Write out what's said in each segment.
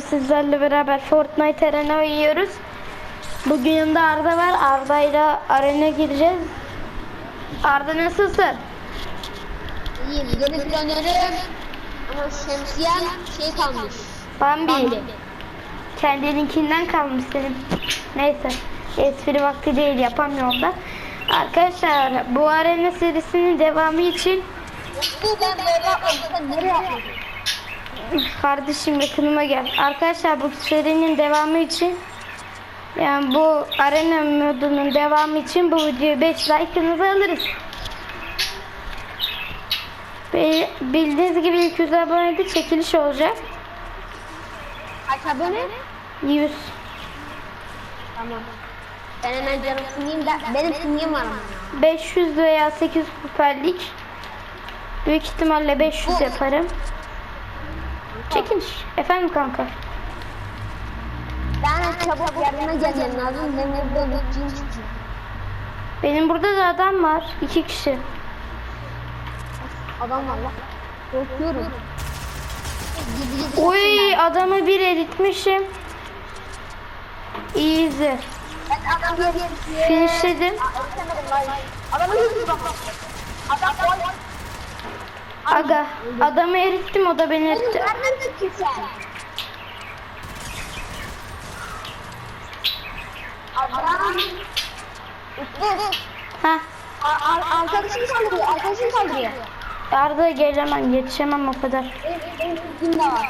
sizlerle beraber Fortnite arena oynuyoruz. Bugün yanında Arda var. Arda ile arena gireceğiz. Arda nasılsın? İyiyim. Yeni planörüm. Ama şemsiyem şey kalmış. Bambi. Bambi. Kendininkinden kalmış senin. Neyse. Espri vakti değil yapamıyorum da. Arkadaşlar bu arena serisinin devamı için Bu ben böyle. Nereye yapmadım? Kardeşim yakınıma gel. Arkadaşlar bu serinin devamı için yani bu arena modunun devamı için bu videoyu 5 like'ınızı alırız. Ve bildiğiniz gibi ilk 100 abonede çekiliş olacak. Kaç abone? 100. Tamam. Ben hemen canım sınayım da benim sınayım var ama. 500 veya 800 kuperlik. Büyük ihtimalle 500 yaparım. Çekiliş. Efendim kanka. Ben çabuk yardıma gelmem lazım. Benim için. Benim burada da adam var. iki kişi. Adam var lan. Korkuyorum. Oy adamı bir eritmişim. Easy. Finishledim. Adamı. Adam. Aga adamı erittim o da beni eritti. Ha Ar- ar- Arkadaşım saldırıyor. Arkadaşım saldırıyor. Arda gelemem yetişemem o kadar. Kim de var?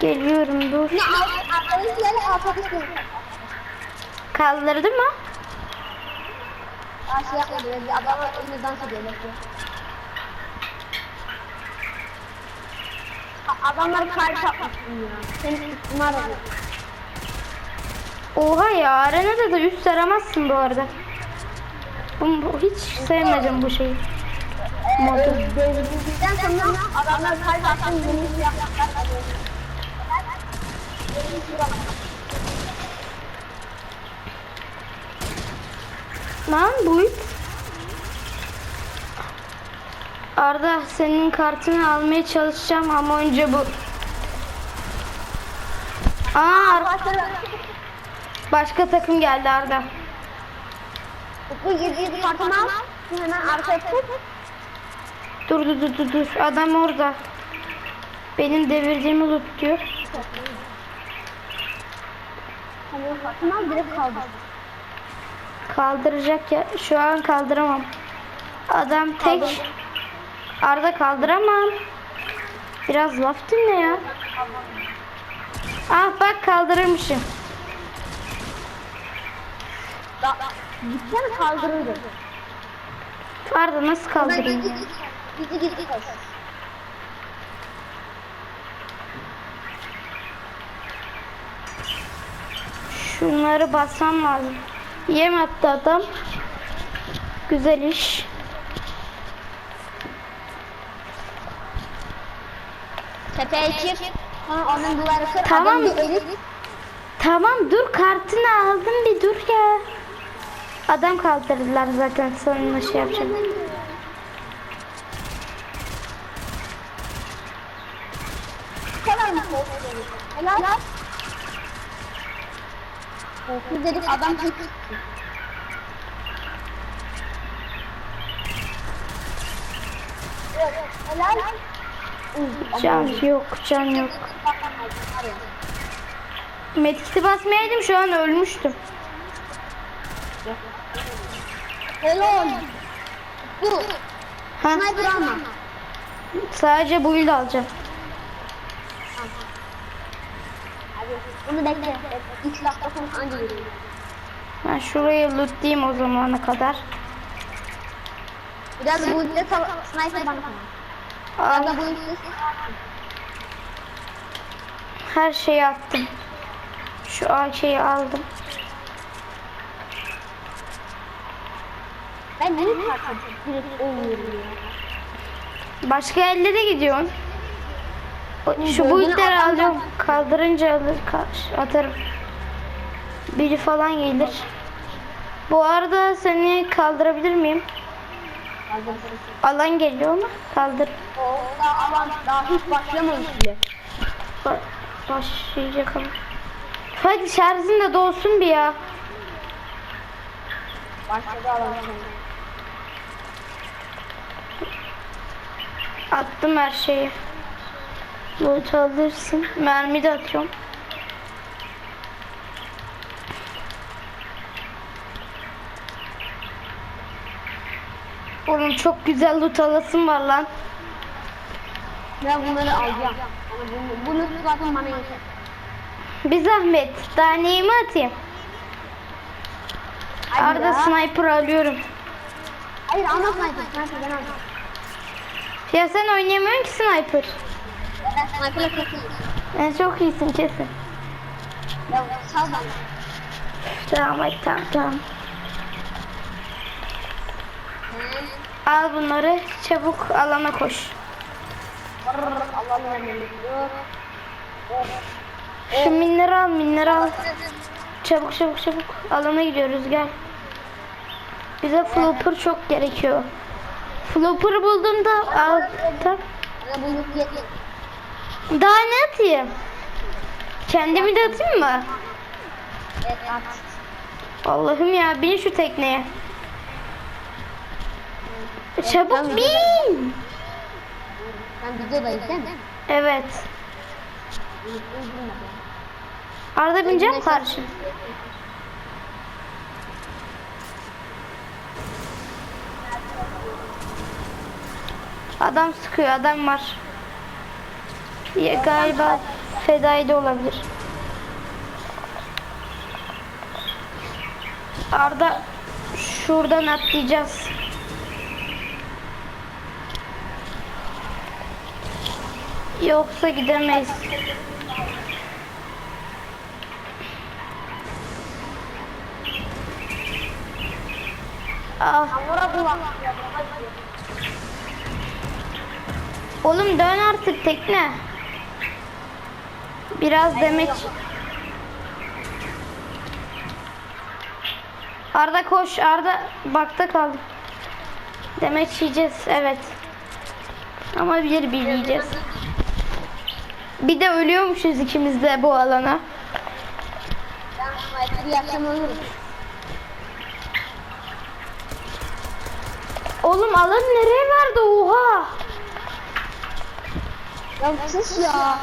Geliyorum dur. Kaldırdı mı? Yapmadı. Bir adamı önüne dans ediyor. bekle. A- Adamlar kalp yapmışsın ya. Seni da Oha ya arenada da üst aramazsın bu arada. Bu, bu- hiç sevmedim bu şeyi. Modu. Bizden sonra adamlar kalp attın yeni yapmışlar. Lan bu Arda senin kartını almaya çalışacağım ama önce bu. Aa ar- başka takım geldi Arda. Bu yedi kartını al. Hemen arkaya tut. Dur dur dur dur dur. Adam orada. Benim devirdiğimi loot diyor. Kaldır. Kaldıracak ya. Şu an kaldıramam. Adam tek. Arda kaldıramam. Biraz laf dinle ya. Ah bak kaldırırmışım. Da, gitsene kaldırırdı. Arda nasıl kaldırayım? Bizi gizli koş. Şunları basmam lazım. Yem attı adam. Güzel iş. Tepeye çık. Sonra onun duvarı kır. Tamam. Adam bir elit. Tamam dur kartını aldım bir dur ya. Adam kaldırdılar zaten sonunda şey yapacağım. Kadar mı? Helal. Korku dedik adam. Helal. Can yok can yok. Metkisi basmayaydım şu an ölmüştüm. Helal. Bu. Ha, Sniper alma. sadece bu yıl alacağım. Bunu bekle. İlk dakika sonra anca yürüyor. Ben şurayı lootlayayım o zamana kadar. Biraz bu ülke sniper bana. Ülke her şeyi attım. Şu AK'yi aldım. Ben ya? Başka ellere gidiyorsun. Şu bu itleri alacağım. Kaldırınca alır, atarım. Biri falan gelir. Bu arada seni kaldırabilir miyim? Alan geliyor mu? Kaldır. Daha alan daha hiç başlamamış bile. Bak, başlayacak ama. Hadi şarjın da dolsun bir ya. Başladı alan. Attım her şeyi. Loot alırsın. Mermi de atıyorum. Oğlum çok güzel loot alasım var lan. Ben bunları alacağım. Bunu, bunu zaten bana yeter. Bir zahmet. Daha neyimi atayım? Hayır Arda ya. sniper alıyorum. Hayır alma sniper. Sniper ben alacağım. Ya sen oynayamıyorsun ki sniper. Ben sniper'la çok iyiyim. Ben çok iyisin kesin. Ya. Tamam tamam tamam. Al bunları çabuk alana koş. Şu minleri al minleri al. Çabuk çabuk çabuk. Alana gidiyoruz gel. Bize flopper çok gerekiyor. Flopper buldum da al. Tamam. Daha ne atayım? Kendimi de atayım mı? Evet at. Allah'ım ya bin şu tekneye. Çabuk bin. Ben videodayız değil mi? Evet. Arda bineceğim karşı. Adam sıkıyor adam var. Ya, galiba fedai de olabilir. Arda şuradan atlayacağız. Yoksa gidemeyiz. Ah, oğlum dön artık tekne. Biraz demek. Arda koş Arda bakta kaldım. Demek yiyeceğiz evet. Ama bir yiyeceğiz. Bir de ölüyormuşuz ikimiz de bu alana. Oğlum alan nereye verdi oha. Ya sus ya.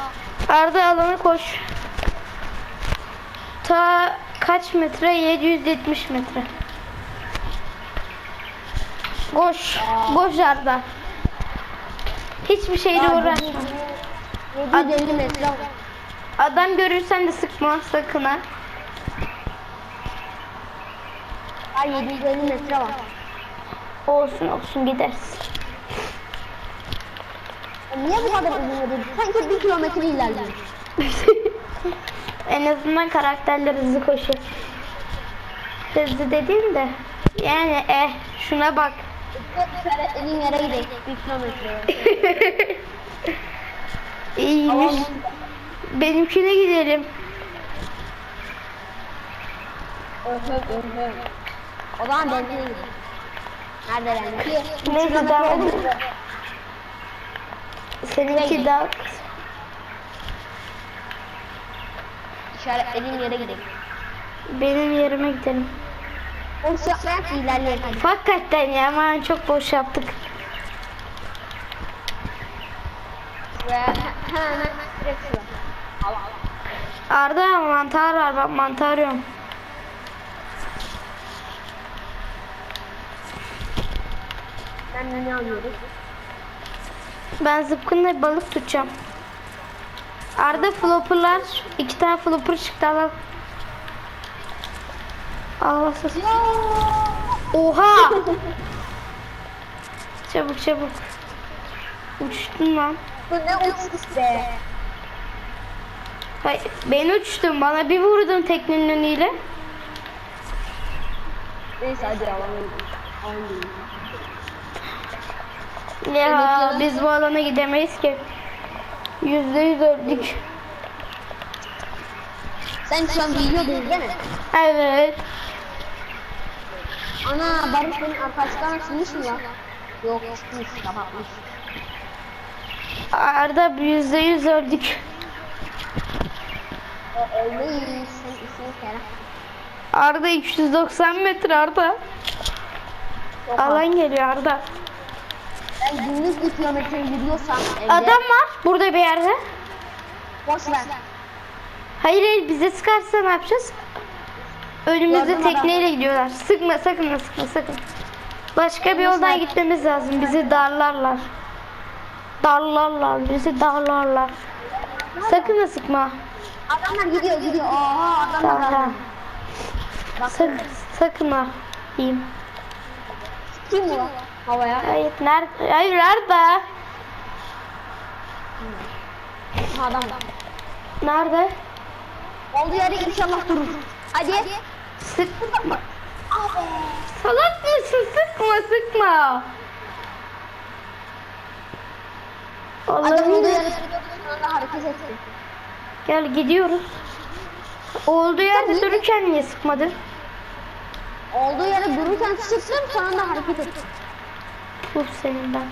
Arda alana koş. Ta kaç metre? 770 metre. Koş. Koş Arda. Hiçbir şeyle uğraşma. 750 metre. Adam görürsen de sıkma sakın ha. Ay 750 metre var. Olsun olsun gideriz. Niye bu kadar uzun yürüdü? Sanki bir kilometre ilerliyor. En azından karakterler hızlı koşuyor. Hızlı dediğim de yani eh şuna bak. İşaretlediğim yere gidelim. Bir kilometre. İyiymiş. Benimkine gidelim. O zaman benzine gidelim. Nerede benimki? Neyse daha Seninki daha İşaretlediğim yere gidelim. benim yerime gidelim. O ki ilerleyelim. Hakikaten ya aman çok boş yaptık. Ve hemen. Arda mantar var bak mantar arıyorum. Ben ne alıyoruz? Ben zıpkınla balık tutacağım. Arda flopperlar iki tane flopper çıktı al. Allah sus. Oha! çabuk çabuk. Uçtun lan. Bu ne be. Hayır, ben uçtum. Bana bir vurdun teknenin önüyle. Neyse hadi alalım. Ya biz bu alana gidemeyiz ki. Yüzde yüz öldük. Sen şu an videodayız değil mi? Evet. Ana Barış senin arkadaşlarına çıkmış mı ya? Yok çıkmış kapatmış. Arda yüzde yüz öldük. Arda 290 metre Arda. Alan geliyor Arda. Ben günlük bir kilometre yürüyorsam evde Adam var burada bir yerde. boş ver. Hayır hayır bize sıkarsa ne yapacağız? Önümüzde Gördüm tekneyle gidiyorlar. Sıkma sakın sıkma sakın. Başka bir yoldan gitmemiz lazım. Bizi darlarlar. Darlarlar. Bizi darlarlar. Sakın ha sıkma. Adamlar gidiyor gidiyor. Oha adamlar. Bak Sakın, sakın ha. İyiyim. kim bu? Havaya. Hayır nerede? Hayır nerede? Adam. Nerede? Olduğu yere inşallah durur. Hadi. Sıkma. Salak mısın? Sıkma sıkma. Adam olduğu Allah'ım. yere dururken hareket etti. Gel gidiyoruz. Olduğu yerde dururken niye sıkmadın? Olduğu yere dururken sıktım sonra hareket etti. Puh senin ben.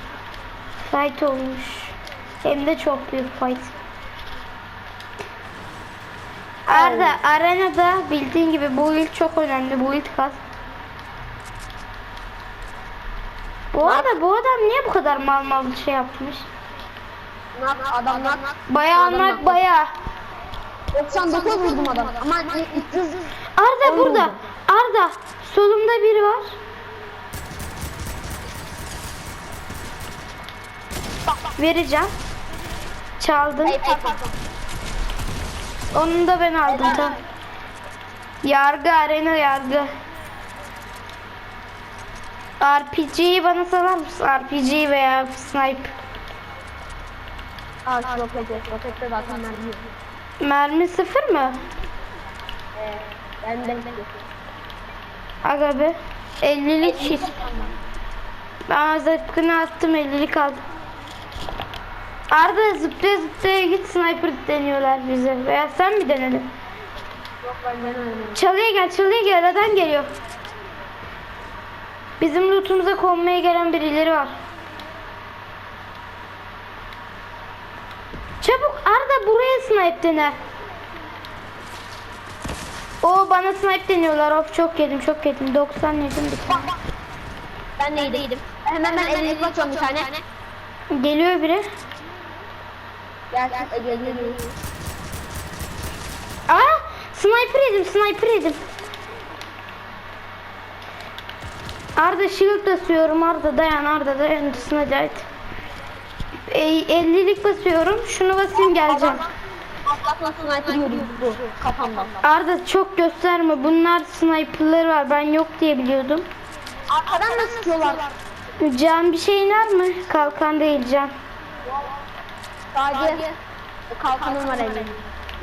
Fight olmuş. Hem de çok büyük fight. Arda arenada bildiğin gibi bu ilk çok önemli. Bu ilk kas. Bu arada bu adam niye bu kadar mal mal bir şey yapmış? Nak adamlar. Bayağı anlak bayağı. 99 vurdum adam. Ama 300 Arda burada. Arda solumda biri var. Vereceğim. Hey. Onu da ben aldım tamam. Yargı arena yargı. RPG'yi bana salar mısın? RPG veya sniper. Aa şu roketi. Rokette zaten mermi yok. Mermi sıfır mı? Ee, ben de Aga be. 50'lik hit. Ben zıpkını attım 50'lik aldım. Arda zıplaya zıplaya git sniper deniyorlar bize. Veya sen mi denedin? Yok ben denemedim. Çalıya gel çalıya gel adam geliyor. Bizim lootumuza konmaya gelen birileri var. Çabuk Arda buraya snipe dene. O bana snipe deniyorlar. Of çok yedim çok yedim. 90 yedim bir tane. Ben neydim? Hemen ben elini bakıyorum bir tane. Geliyor biri. Gerçekten geliyor. Aa sniper yedim sniper yedim. Arda shield basıyorum Arda dayan Arda dayan Sniper. E, 50'lik basıyorum. Şunu basayım geleceğim. Atlatma sniper bu kafamdan. Arda çok gösterme. Bunlar sniper'ları var. Ben yok diye biliyordum. Arkadan da sıkıyorlar. Can bir şey iner mi? Kalkan değil can. Sadece kalkanım var elimde.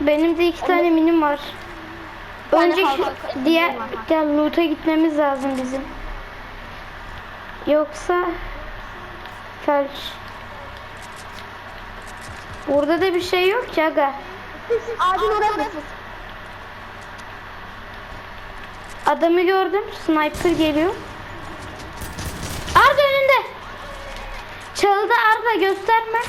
Benim de iki tane minim var. Önce şu- diğer gel loot'a gitmemiz lazım bizim. Yoksa felç. Burada da bir şey yok ki aga. Ağacın oraya mı? Adamı gördüm. Sniper geliyor. Arda önünde. Çalıda Arda gösterme.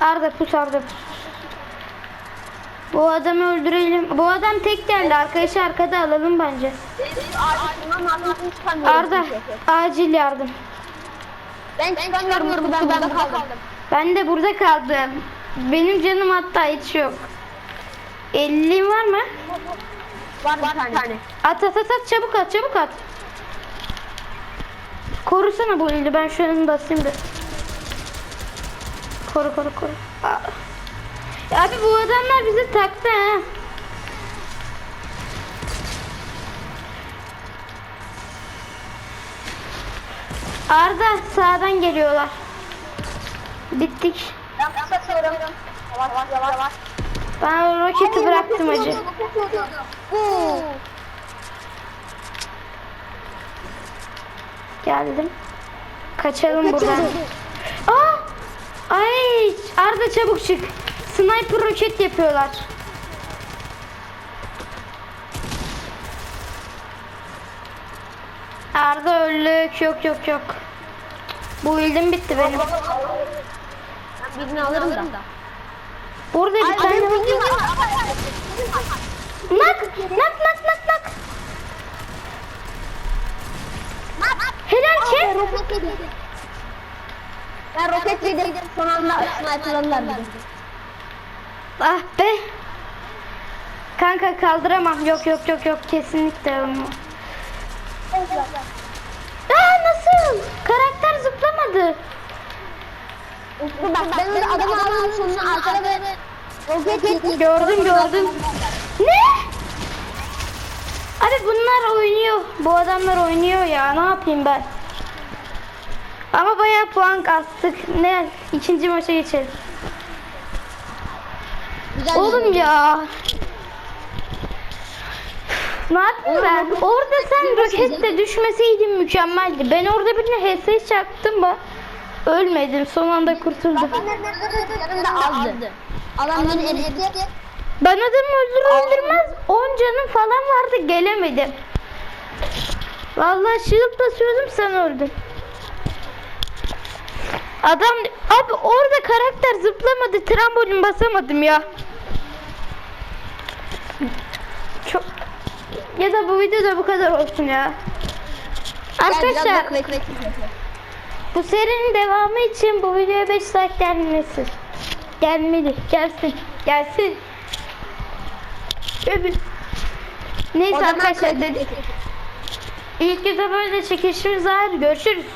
Arda pus Arda pus. Bu adamı öldürelim. Bu adam tek geldi. Arkadaşı arkada alalım bence. Arda acil yardım. Ben çıkamıyorum. Ben burada kaldım. Ben de burada kaldım. Benim canım hatta hiç yok. 50 var mı? Var bir tane. At at at at çabuk at çabuk at. Korusana bu eli ben şöyle basayım da. Koru koru koru. Aa. Abi bu adamlar bizi taktı ha. Arda sağdan geliyorlar. Bittik. Ben kapatıyorum. Yavaş yavaş yavaş. Ben roketi bıraktım acı. Bu. Geldim. Kaçalım buradan. Aa! Ay! Arda çabuk çık. Sniper roket yapıyorlar. Öldük. Yok yok yok. Bu ildim bitti benim. Ben birini alırım da. Burada bir tane var. Nak nak nak nak nak. Helal ki. Roket yedim. Ben roket yedim. Son anda sniperladılar bizi. Ah be. Kanka kaldıramam. Yok yok yok yok kesinlikle olmaz. Nasıl? Karakter zıplamadı. Bak ben öyle adamı aldım sonuna arkada böyle roket. Gördüm gördüm. Ne? Abi bunlar oynuyor. Bu adamlar oynuyor ya. Ne yapayım ben? Ama bayağı puan kastık. Ne? İkinci maça geçelim. Güzel Oğlum ya. Ne yapayım ben? Orada sen roketle düşmeseydin mükemmeldi. Ben orada birine HS çaktım mı? Ölmedim. Son anda kurtuldum. Canım da azdı. Adam beni eritti. Ben adamı öldürür öldürmez 10 canım falan vardı gelemedim. Vallahi shield basıyordum sen öldün. Adam abi orada karakter zıplamadı trambolin basamadım ya. Ya da bu videoda bu kadar olsun ya. Arkadaşlar bu serinin devamı için bu videoya 5 like gelmesi. Gelmeli. Gelsin. Gelsin. Öbür. Neyse arkadaşlar dedik. İlk videoda böyle çekişimiz var. Görüşürüz.